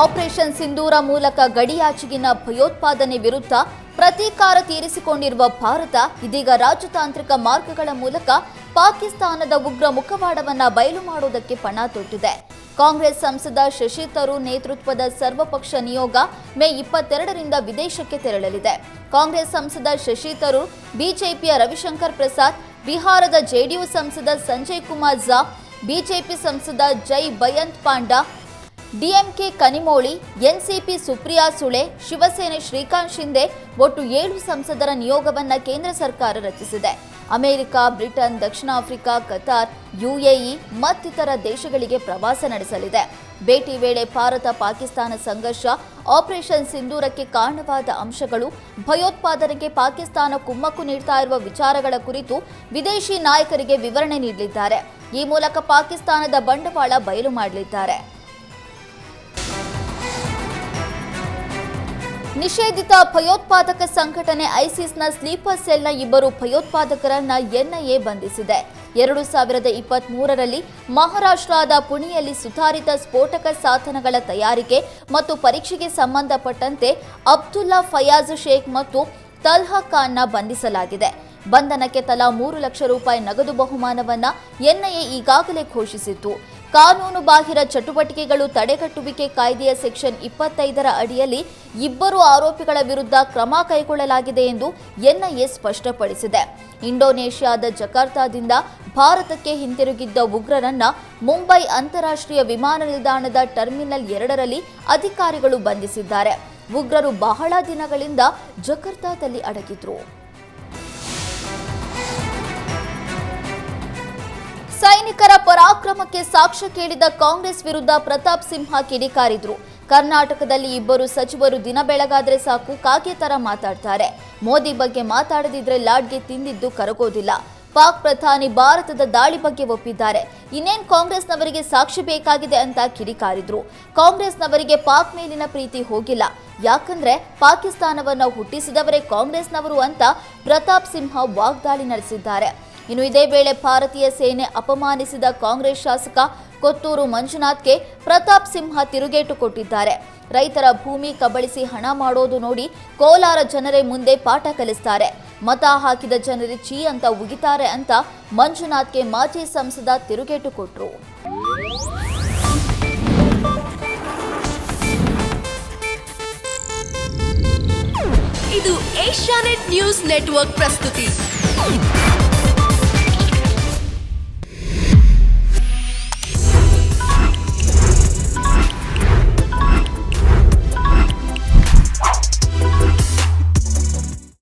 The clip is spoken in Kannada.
ಆಪರೇಷನ್ ಸಿಂಧೂರ ಮೂಲಕ ಗಡಿಯಾಚೆಗಿನ ಭಯೋತ್ಪಾದನೆ ವಿರುದ್ಧ ಪ್ರತೀಕಾರ ತೀರಿಸಿಕೊಂಡಿರುವ ಭಾರತ ಇದೀಗ ರಾಜತಾಂತ್ರಿಕ ಮಾರ್ಗಗಳ ಮೂಲಕ ಪಾಕಿಸ್ತಾನದ ಉಗ್ರ ಮುಖವಾಡವನ್ನ ಬಯಲು ಮಾಡುವುದಕ್ಕೆ ಪಣ ತೊಟ್ಟಿದೆ. ಕಾಂಗ್ರೆಸ್ ಸಂಸದ ಶಶಿ ತರೂರ್ ನೇತೃತ್ವದ ಸರ್ವಪಕ್ಷ ನಿಯೋಗ ಮೇ ಇಪ್ಪತ್ತೆರಡರಿಂದ ವಿದೇಶಕ್ಕೆ ತೆರಳಲಿದೆ. ಕಾಂಗ್ರೆಸ್ ಸಂಸದ ಶಶಿ ತರೂರ್, ಬಿಜೆಪಿಯ ರವಿಶಂಕರ್ ಪ್ರಸಾದ್, ಬಿಹಾರದ ಜೆಡಿಯು ಸಂಸದ ಸಂಜಯ್ ಕುಮಾರ್ ಝಾ, ಬಿಜೆಪಿ ಸಂಸದ ಜೈ ಬಯಂತ್ ಪಾಂಡಾ ಡಿಎಂಕೆ ಕನಿಮೋಳಿ, ಎನ್ಸಿಪಿ ಸುಪ್ರಿಯಾ ಸುಳೆ, ಶಿವಸೇನೆ ಶ್ರೀಕಾಂತ್ ಶಿಂದೆ ಒಟ್ಟು ಏಳು ಸಂಸದರ ನಿಯೋಗವನ್ನ ಕೇಂದ್ರ ಸರ್ಕಾರ ರಚಿಸಿದೆ. ಅಮೆರಿಕ, ಬ್ರಿಟನ್, ದಕ್ಷಿಣ ಆಫ್ರಿಕಾ, ಕತಾರ್, ಯುಎಇ ಮತ್ತಿತರ ದೇಶಗಳಿಗೆ ಪ್ರವಾಸ ನಡೆಸಲಿದೆ. ಭೇಟಿ ವೇಳೆ ಭಾರತ ಪಾಕಿಸ್ತಾನ ಸಂಘರ್ಷ, ಆಪರೇಷನ್ ಸಿಂಧೂರಕ್ಕೆ ಕಾರಣವಾದ ಅಂಶಗಳು, ಭಯೋತ್ಪಾದನೆಗೆ ಪಾಕಿಸ್ತಾನ ಕುಮ್ಮಕ್ಕು ನೀಡ್ತಾ ಇರುವ ವಿಚಾರಗಳ ಕುರಿತು ವಿದೇಶಿ ನಾಯಕರಿಗೆ ವಿವರಣೆ ನೀಡಲಿದ್ದಾರೆ. ಈ ಮೂಲಕ ಪಾಕಿಸ್ತಾನದ ಬಂಡವಾಳ ಬಯಲು ಮಾಡಲಿದ್ದಾರೆ. ನಿಷೇಧಿತ ಭಯೋತ್ಪಾದಕ ಸಂಘಟನೆ ಐಸಿಸ್ನ ಸ್ಲೀಪರ್ ಸೆಲ್ನ ಇಬ್ಬರು ಭಯೋತ್ಪಾದಕರನ್ನ ಎನ್ಐಎ ಬಂಧಿಸಿದೆ. ಎರಡು ಸಾವಿರದ ಇಪ್ಪತ್ತ್ ಮೂರರಲ್ಲಿ ಮಹಾರಾಷ್ಟ್ರದ ಪುಣೆಯಲ್ಲಿ ಸುಧಾರಿತ ಸ್ಫೋಟಕ ಸಾಧನಗಳ ತಯಾರಿಕೆ ಮತ್ತು ಪರೀಕ್ಷೆಗೆ ಸಂಬಂಧಪಟ್ಟಂತೆ ಅಬ್ದುಲ್ಲಾ ಫಯಾಜ್ ಶೇಖ್ ಮತ್ತು ತಲ್ಹಾ ಖಾನ್ನ ಬಂಧಿಸಲಾಗಿದೆ. ಬಂಧನಕ್ಕೆ ತಲಾ ಮೂರು ಲಕ್ಷ ರೂಪಾಯಿ ನಗದು ಬಹುಮಾನವನ್ನ ಎನ್ಐಎ ಈಗಾಗಲೇ ಘೋಷಿಸಿತ್ತು. ಕಾನೂನು ಬಾಹಿರ ಚಟುವಟಿಕೆಗಳು ತಡೆಗಟ್ಟುವಿಕೆ ಕಾಯ್ದೆಯ ಸೆಕ್ಷನ್ ಇಪ್ಪತ್ತೈದರ ಅಡಿಯಲ್ಲಿ ಇಬ್ಬರು ಆರೋಪಿಗಳ ವಿರುದ್ಧ ಕ್ರಮ ಕೈಗೊಳ್ಳಲಾಗಿದೆ ಎಂದು ಎನ್ಐಎ ಸ್ಪಷ್ಟಪಡಿಸಿದೆ. ಇಂಡೋನೇಷ್ಯಾದ ಜಕಾರ್ತಾದಿಂದ ಭಾರತಕ್ಕೆ ಹಿಂತಿರುಗಿದ್ದ ಉಗ್ರರನ್ನ ಮುಂಬೈ ಅಂತಾರಾಷ್ಟ್ರೀಯ ವಿಮಾನ ನಿಲ್ದಾಣದ ಟರ್ಮಿನಲ್ ಎರಡರಲ್ಲಿ ಅಧಿಕಾರಿಗಳು ಬಂಧಿಸಿದ್ದಾರೆ. ಉಗ್ರರು ಬಹಳ ದಿನಗಳಿಂದ ಜಕರ್ತಾದಲ್ಲಿ ಅಡಗಿದ್ರು. ಸೈನಿಕರ ಪರಾಕ್ರಮಕ್ಕೆ ಸಾಕ್ಷ್ಯ ಕೇಳಿದ ಕಾಂಗ್ರೆಸ್ ವಿರುದ್ಧ ಪ್ರತಾಪ್ ಸಿಂಹ ಕಿಡಿಕಾರಿದ್ರು. ಕರ್ನಾಟಕದಲ್ಲಿ ಇಬ್ಬರು ಸಚಿವರು ದಿನ ಬೆಳಗಾದ್ರೆ ಸಾಕು, ಕಾಗೆ ತರ ಮಾತಾಡ್ತಾರೆ. ಮೋದಿ ಬಗ್ಗೆ ಮಾತಾಡದಿದ್ರೆ ಲಾಡ್ಗೆ ತಿಂದಿದ್ದು ಕರಗೋದಿಲ್ಲ. ಪಾಕ್ ಪ್ರಧಾನಿ ಭಾರತದ ದಾಳಿ ಬಗ್ಗೆ ಒಪ್ಪಿದ್ದಾರೆ. ಇನ್ನೇನ್ ಕಾಂಗ್ರೆಸ್ನವರಿಗೆ ಸಾಕ್ಷಿ ಬೇಕಾಗಿದೆ ಅಂತ ಕಿಡಿಕಾರಿದ್ರು. ಕಾಂಗ್ರೆಸ್ನವರಿಗೆ ಪಾಕ್ ಮೇಲಿನ ಪ್ರೀತಿ ಹೋಗಿಲ್ಲ. ಯಾಕಂದ್ರೆ ಪಾಕಿಸ್ತಾನವನ್ನು ಹುಟ್ಟಿಸಿದವರೇ ಕಾಂಗ್ರೆಸ್ನವರು ಅಂತ ಪ್ರತಾಪ್ ಸಿಂಹ ವಾಗ್ದಾಳಿ ನಡೆಸಿದ್ದಾರೆ. ಇನ್ನು ಇದೇ ವೇಳೆ ಭಾರತೀಯ ಸೇನೆ ಅಪಮಾನಿಸಿದ ಕಾಂಗ್ರೆಸ್ ಶಾಸಕ ಕೊತ್ತೂರು ಮಂಜುನಾಥ್ಗೆ ಪ್ರತಾಪ್ ಸಿಂಹ ತಿರುಗೇಟು ಕೊಟ್ಟಿದ್ದಾರೆ. ರೈತರ ಭೂಮಿ ಕಬಳಿಸಿ ಹಣ ಮಾಡೋದು ನೋಡಿ ಕೋಲಾರ ಜನರೇ ಮುಂದೆ ಪಾಠ ಕಲಿಸ್ತಾರೆ. ಮತ ಹಾಕಿದ ಜನರೇ ಚೀ ಅಂತ ಉಗಿತಾರೆ ಅಂತ ಮಂಜುನಾಥ್ಗೆ ಮಾಜಿ ಸಂಸದ ತಿರುಗೇಟು ಕೊಟ್ರು. ಇದು ಏಷ್ಯಾನೆಟ್ ನ್ಯೂಸ್ ನೆಟ್ವರ್ಕ್ ಪ್ರಸ್ತುತಿ.